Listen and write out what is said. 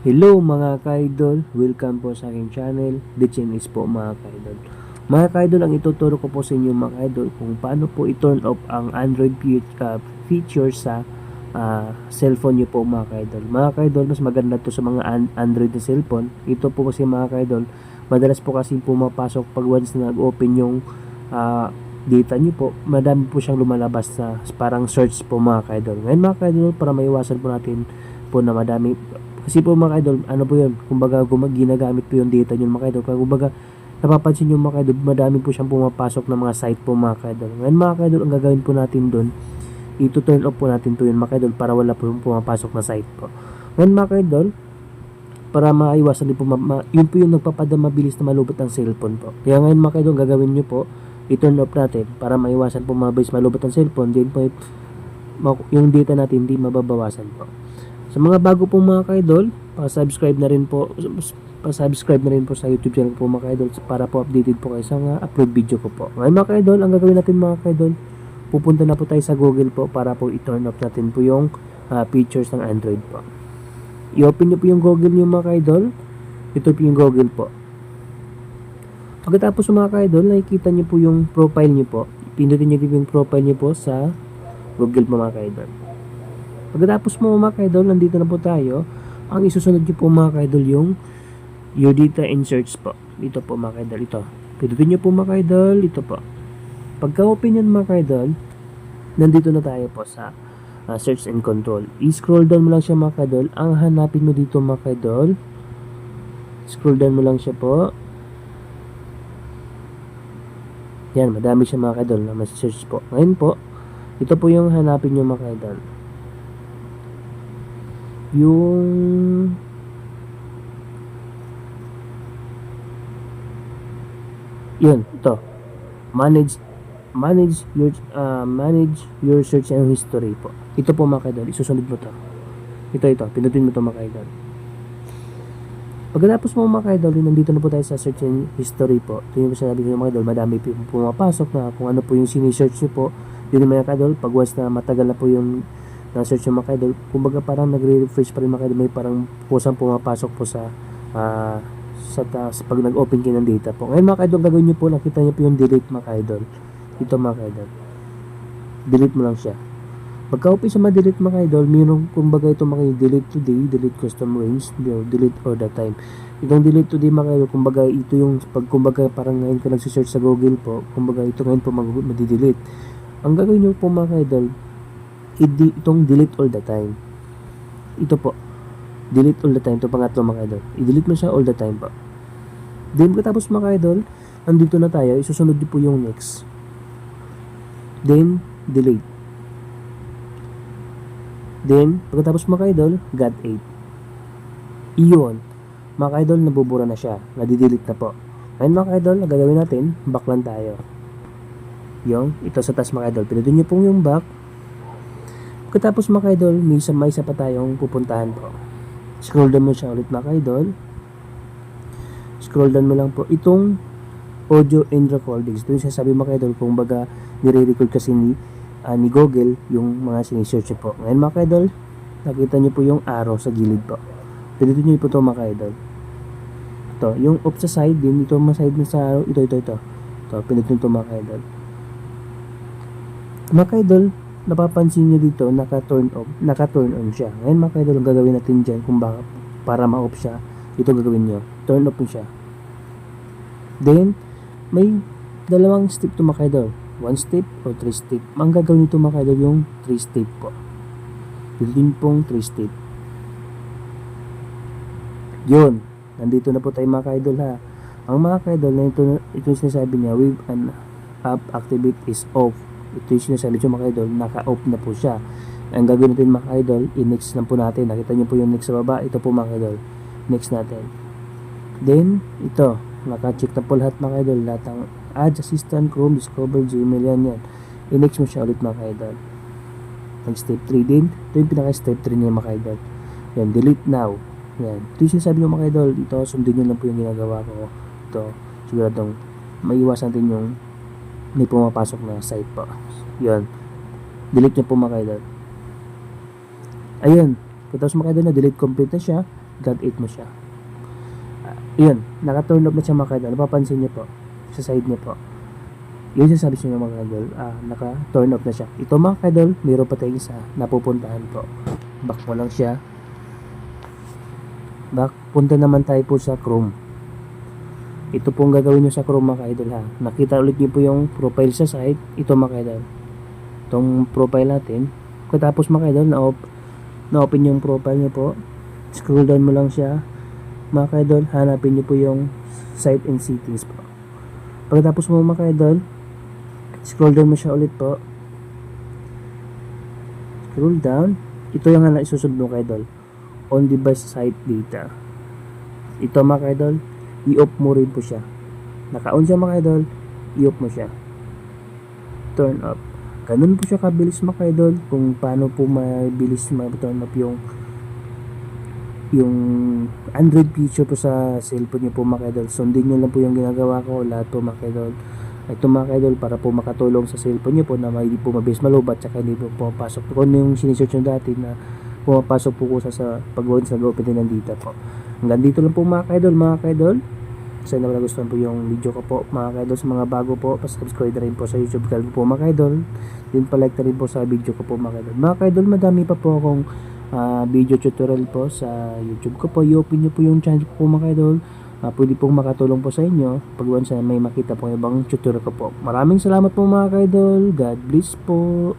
Hello mga ka-idol, welcome po sa aking channel, The Chin is po mga ka-idol. Mga ka-idol, ang ituturo ko po sa inyo mga ka-idol kung paano po i-turn off ang Android uh, feature sa ah, cellphone nyo po mga ka-idol. Mga ka-idol, mas maganda to sa mga an- Android na cellphone. Ito po kasi mga ka-idol, madalas po kasi pumapasok pag once na nag-open yung ah, data nyo po, madami po siyang lumalabas na parang search po mga ka-idol. Ngayon mga ka-idol, para maiwasan po natin po na madami kasi po mga idol, ano po yun, kumbaga gumag ginagamit po yung data nyo mga idol. Kaya kumbaga, napapansin nyo mga idol, madami po siyang pumapasok ng mga site po mga idol. Ngayon mga idol, ang gagawin po natin doon, ito turn off po natin to yun mga idol para wala po yung pumapasok na site po. Ngayon mga idol, para maiwasan din po, ma- ma- yun po yung nagpapada mabilis na malubot ang cellphone po. Kaya ngayon mga idol, gagawin nyo po, i-turn off natin para maiwasan po mabilis malubot ang cellphone, din po yung data natin hindi mababawasan po. Sa mga bago pong mga ka-idol, pa-subscribe na rin po, pa-subscribe na rin po sa YouTube channel po mga ka-idol para po updated po kayo sa mga upload video ko po. Ngayon mga ka-idol, ang gagawin natin mga ka-idol, pupunta na po tayo sa Google po para po i-turn off natin po yung ah, features ng Android po. I-open nyo po yung Google nyo mga ka-idol. Ito po yung Google po. Pagkatapos mga ka-idol, nakikita nyo po yung profile nyo po. Pindutin nyo din yung profile nyo po sa Google po mga ka-idol. Pagkatapos mo mga ka-idol, nandito na po tayo. Ang isusunod nyo po mga ka-idol yung your data search po. Dito po mga ka-idol, ito. Pindutin nyo po mga ka-idol, ito po. Pagka-open yan mga ka-idol, nandito na tayo po sa ah, search and control. I-scroll down mo lang siya mga ka-idol. Ang hanapin mo dito mga ka-idol, scroll down mo lang siya po. Yan, madami siya mga ka-idol na mas-search po. Ngayon po, ito po yung hanapin nyo mga ka-idol. Yung yun, ito. Manage manage your uh, manage your search and history po. Ito po mga kaidol, isusunod mo to. Ito ito, pinutin mo to mga kaidol. Pagkatapos mo mga kaidol, nandito na po tayo sa search and history po. Ito yung sinabi ko mga kaidol, madami po pumapasok na kung ano po yung sinisearch nyo po. Yun mga kaidol, pag once na matagal na po yung na-search yung mga kumbaga parang nagre-refresh pa rin mga may parang kusang pumapasok po sa ah, sa taas pag nag-open kayo ng data po. Ngayon mga kaidol, gagawin nyo po, nakita nyo po yung delete mga. Ito mga. Delete mo lang siya. Pagka-open sa ma-delete mga kaidol, mayroong kumbaga ito mga delete today, delete custom range, delete all the time. Itong delete today mga kumbaga ito yung, pag kumbaga parang ngayon ka nagsisearch sa Google po, kumbaga ito ngayon po mag- madi-delete. Ang gagawin nyo po mga itong delete all the time. Ito po, delete all the time. Ito pangatlo mga idol. I-delete mo siya all the time po. Then, pagkatapos mga idol, nandito na tayo. Isusunod din po yung next. Then, delete. Then, pagkatapos mga idol, got 8. Iyon. Mga idol, nabubura na siya. Nadidelete na po. Ngayon mga idol, gagawin natin, back lang tayo. Yung, ito sa taas mga idol. Pinutin nyo pong yung back. Pagkatapos mga idol, may isa, may isa pa tayong pupuntahan po. Scroll down mo siya ulit mga idol. Scroll down mo lang po itong audio and recordings. Ito yung sasabi mga idol kung baga nire-record kasi ni, ah, ni Google yung mga sinisearch po. Ngayon mga idol, nakita niyo po yung arrow sa gilid po. Pindutin niyo po ito mga idol. Ito, yung up sa side din, ito mga side na sa arrow, ito, ito, ito. Ito, pindutin ito mga idol. Mga idol, napapansin nyo dito, naka-turn off, naka-turn on siya. Ngayon mga kaidol, ang gagawin natin dyan kung baka para ma-off siya, ito gagawin nyo. Turn off mo siya. Then, may dalawang step to mga kaidol. One step or three step. Ang gagawin nito mga kaidol yung three step po. Din pong three step. Yun. Nandito na po tayo mga kaidol ha. Ang mga kaidol na ito, ito yung sinasabi niya, with an app activate is off ito yung sinasabi ko mga idol, naka-off na po siya. Ang gagawin natin mga idol, i-next lang po natin. Nakita niyo po yung next sa baba. Ito po mga idol. Next natin. Then, ito. Naka-check na po lahat mga idol. Lahat ng ads, assistant, Chrome, Discover, Gmail, yan yan. I-next mo siya ulit mga idol. Ang step 3 din. Ito yung pinaka-step 3 niya mga idol. Yan, delete now. Yan. Ito yung sinasabi niyo mga idol. Ito, sundin niyo lang po yung ginagawa ko. Ito, siguradong maiwasan din yung may pumapasok na site po. Yun. Delete nyo po mga idol. Ayun. Pagkatapos mga idol na delete complete na siya, .8 mo siya. Ah, yun, naka-turn off na siya mga kaidol. Napapansin niyo po, sa side niyo po. Yun yung sabi siya mga kaidol, ah, naka-turn off na siya. Ito mga kaidol, mayroon pa tayong isa napupuntahan po. Back mo lang siya. Back, punta naman tayo po sa Chrome. Ito pong gagawin nyo sa Chrome mga kaidol ha. Nakita ulit nyo po yung profile sa site. Ito mga kaidol. Itong profile natin. Katapos mga kaidol, na-op- na-open yung profile nyo po. Scroll down mo lang siya. Mga kaidol, hanapin nyo po yung site and settings po. Pagkatapos mo mga kaidol, scroll down mo siya ulit po. Scroll down. Ito yung na isusunod mo kaidol. On device site data. Ito mga kaidol, i-off mo rin po siya. Naka-on siya mga idol, i-off mo siya. Turn off. Ganun po siya kabilis mga idol kung paano po mabilis ma-turn off yung yung Android feature po sa cellphone niyo po mga idol. Sundin niyo lang po yung ginagawa ko lahat po mga idol. Ito mga idol para po makatulong sa cellphone niyo po na hindi po mabilis malubat tsaka hindi po pumapasok. Kung ano yung sinesearch nyo dati na pumapasok po ko sa, sa pag-open sa open din nandito po. Hanggang dito lang po mga kaidol, mga kaidol. Sana wala gustuhan po yung video ko po mga kaidol sa mga bago po. Pasubscribe na rin po sa YouTube channel ko po mga kaidol. Din pa-like na rin po sa video ko po mga kaidol. Mga kaidol, madami pa po akong ah, video tutorial po sa YouTube ko po. I-open nyo po yung channel ko po mga kaidol. Ah, pwede pong makatulong po sa inyo pag once may makita po ibang tutorial ko po. Maraming salamat po mga kaidol. God bless po.